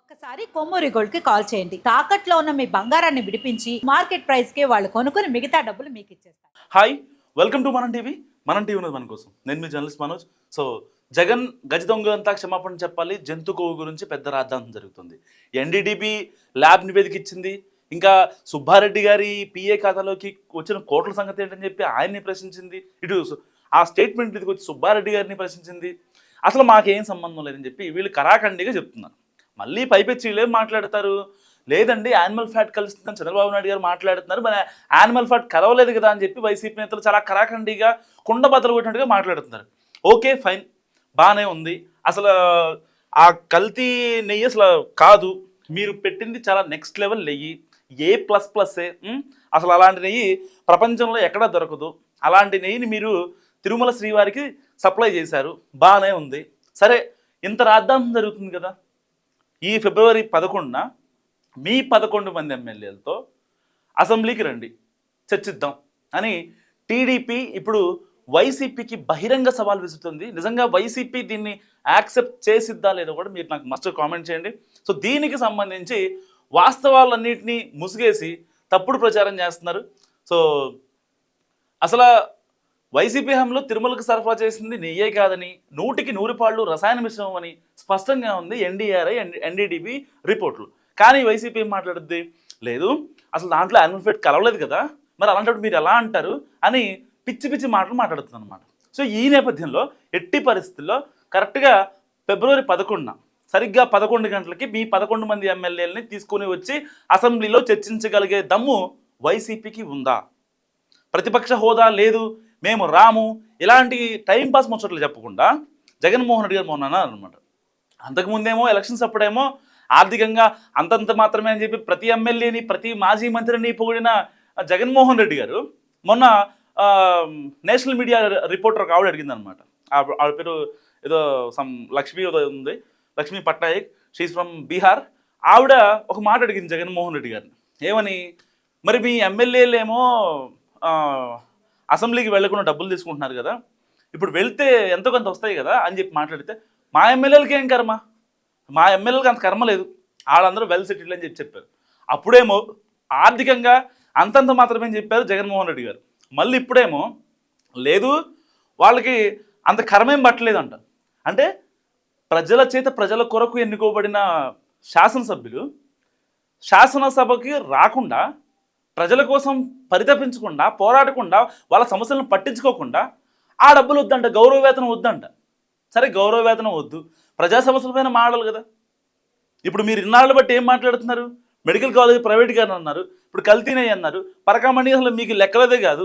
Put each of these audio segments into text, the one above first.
ఒక్కసారి కొమ్మూరి గోల్డ్కి కాల్ చేయండి. తాకట్లో ఉన్న మీ బంగారాన్ని విడిపించి మార్కెట్ ప్రైస్కి వాళ్ళు కొనుక్కుని మిగతా డబ్బులు మీకు ఇచ్చేస్తారు. Hi welcome to Manam TV. Manam TV ఉన్నది మన కోసం. నేను మీ జర్నలిస్ట్ మనోజ్. సో జగన్ గజ దొంగ అంతా క్షమాపణ చెప్పాలి. జంతు కొవ్వు గురించి పెద్ద రాద్ధాంతం జరుగుతుంది. ఎన్డీడీబీ ల్యాబ్ నివేదిక ఇచ్చింది ఇంకా సుబ్బారెడ్డి గారి పిఏ ఖాతాలోకి వచ్చిన కోట్ల సంగతి ఏంటని చెప్పి ఆయన్ని ప్రశ్నించింది. ఇటు ఆ స్టేట్మెంట్ ఇదికి వచ్చి సుబ్బారెడ్డి గారిని ప్రశ్నించింది. అసలు మాకేం సంబంధం లేదని చెప్పి వీళ్ళు కరాఖండిగా చెప్తున్నారు. మళ్ళీ పైపెచ్చి వీళ్ళేం మాట్లాడతారు? లేదండి యానిమల్ ఫ్యాట్ కలుస్తుందని చంద్రబాబు నాయుడు గారు మాట్లాడుతున్నారు. మన యానిమల్ ఫ్యాట్ కలవలేదు కదా అని చెప్పి వైసీపీ నేతలు చాలా కరాఖండిగా కుండ బద్దలు కొట్టినట్టుగా మాట్లాడుతున్నారు. Okay fine. బాగానే ఉంది. అసలు ఆ కల్తీ నెయ్యి అసలు కాదు. మీరు పెట్టింది చాలా నెక్స్ట్ లెవెల్ నెయ్యి. ఏ ప్లస్ ప్లస్సే అసలు అలాంటి నెయ్యి ప్రపంచంలో ఎక్కడా దొరకదు. అలాంటి నెయ్యిని మీరు తిరుమల శ్రీవారికి సప్లై చేశారు. బాగానే ఉంది. సరే ఇంత రాద్ధాంతం జరుగుతుంది కదా. ఈ ఫిబ్రవరి పదకొండున మీ పదకొండు మంది ఎమ్మెల్యేలతో అసెంబ్లీకి రండి చర్చిద్దాం అని టీడీపీ ఇప్పుడు వైసీపీకి బహిరంగ సవాల్ విసురుతుంది. నిజంగా వైసీపీ దీన్ని యాక్సెప్ట్ చేసిద్దా లేదో కూడా మీరు నాకు మస్ట్ కామెంట్ చేయండి. సో దీనికి సంబంధించి వాస్తవాలన్నింటినీ ముసిగేసి తప్పుడు ప్రచారం చేస్తున్నారు. సో అసలు వైసీపీ హంలో తిరుమలకు సరఫరా చేసింది నెయ్యే కాదని నూటికి నూరు పాళ్ళు రసాయన మిశ్రమం అని స్పష్టంగా ఉంది ఎన్డీఆర్ఐ ఎన్డీడీబీ రిపోర్ట్లు. కానీ వైసీపీ ఏం మాట్లాడుద్ది? లేదు అసలు దాంట్లో యానిమల్ ఫెట్ కలవలేదు కదా మరి అలాంటప్పుడు మీరు ఎలా అంటారు అని పిచ్చి పిచ్చి మాటలు మాట్లాడుతుంది అనమాట సో ఈ నేపథ్యంలో ఎట్టి పరిస్థితుల్లో కరెక్ట్గా ఫిబ్రవరి పదకొండున సరిగ్గా పదకొండు గంటలకి మీ పదకొండు మంది ఎమ్మెల్యేలని తీసుకొని వచ్చి అసెంబ్లీలో చర్చించగలిగే దమ్ము వైసీపీకి ఉందా? ప్రతిపక్ష హోదా లేదు మేము రాము ఇలాంటి టైంపాస్ ముచ్చట్లు చెప్పకుండా జగన్మోహన్ రెడ్డి గారు మొన్న అన్నారు అనమాట అంతకుముందేమో ఎలక్షన్స్ అప్పుడేమో ఆర్థికంగా అంతంత మాత్రమే అని చెప్పి ప్రతి ఎమ్మెల్యేని ప్రతి మాజీ మంత్రిని పొగిడిన జగన్మోహన్ రెడ్డి గారు మొన్న నేషనల్ మీడియా రిపోర్టర్ ఒక ఆవిడ అడిగింది అనమాట ఆవిడ పేరు ఏదో సమ్ లక్ష్మి ఉంది. Lakshmi Patnaik she's from Bihar. ఆవిడ ఒక మాట అడిగింది జగన్మోహన్ రెడ్డి గారిని. ఏమని? మరి మీ ఎమ్మెల్యేలేమో అసెంబ్లీకి వెళ్ళకుండా డబ్బులు తీసుకుంటున్నారు కదా. ఇప్పుడు వెళ్తే ఎంతో కొంత వస్తాయి కదా అని చెప్పి మాట్లాడితే మా ఎమ్మెల్యేలకి ఏం కర్మ? మా ఎమ్మెల్యేలకు అంత కర్మ లేదు. వాళ్ళందరూ వెల్ సెటిల్డ్ అని చెప్పి చెప్పారు. అప్పుడేమో ఆర్థికంగా అంతంత మాత్రమే చెప్పారు జగన్మోహన్ రెడ్డి గారు. మళ్ళీ ఇప్పుడేమో లేదు వాళ్ళకి అంత కర్మేం పట్టలేదంట. అంటే ప్రజల చేత ప్రజల కొరకు ఎన్నుకోబడిన శాసనసభ్యులు శాసనసభకి రాకుండా ప్రజల కోసం పరితపించకుండా పోరాడకుండా వాళ్ళ సమస్యలను పట్టించుకోకుండా ఆ డబ్బులు వద్దంట గౌరవ వేతనం వద్దంట. సరే గౌరవ వేతనం వద్దు. ప్రజా సమస్యలపైన మాడాలి కదా. ఇప్పుడు మీరు ఇన్నాళ్ళు బట్టి ఏం మాట్లాడుతున్నారు? మెడికల్ కాలేజ్ ప్రైవేట్ గానే అన్నారు. ఇప్పుడు కల్తీనాయి అన్నారు. పరకామణి అసలు మీకు లెక్కలదే కాదు.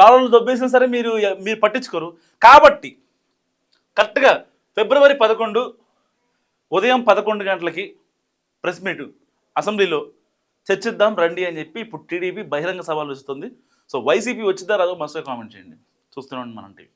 డాలర్లు దొబ్బేసినా సరే మీరు మీరు పట్టించుకోరు. కాబట్టి కరెక్ట్గా ఫిబ్రవరి పదకొండు ఉదయం పదకొండు గంటలకి ప్రెస్ మీట్ అసెంబ్లీలో చర్చిద్దాం రండి అని చెప్పి ఇప్పుడు టీడీపీ బహిరంగ సవాల్ వస్తుంది. సో వైసీపీ వచ్చిద్దా రాదో మస్తు కామెంట్ చేయండి. చూస్తున్నాం మనం టీవీ.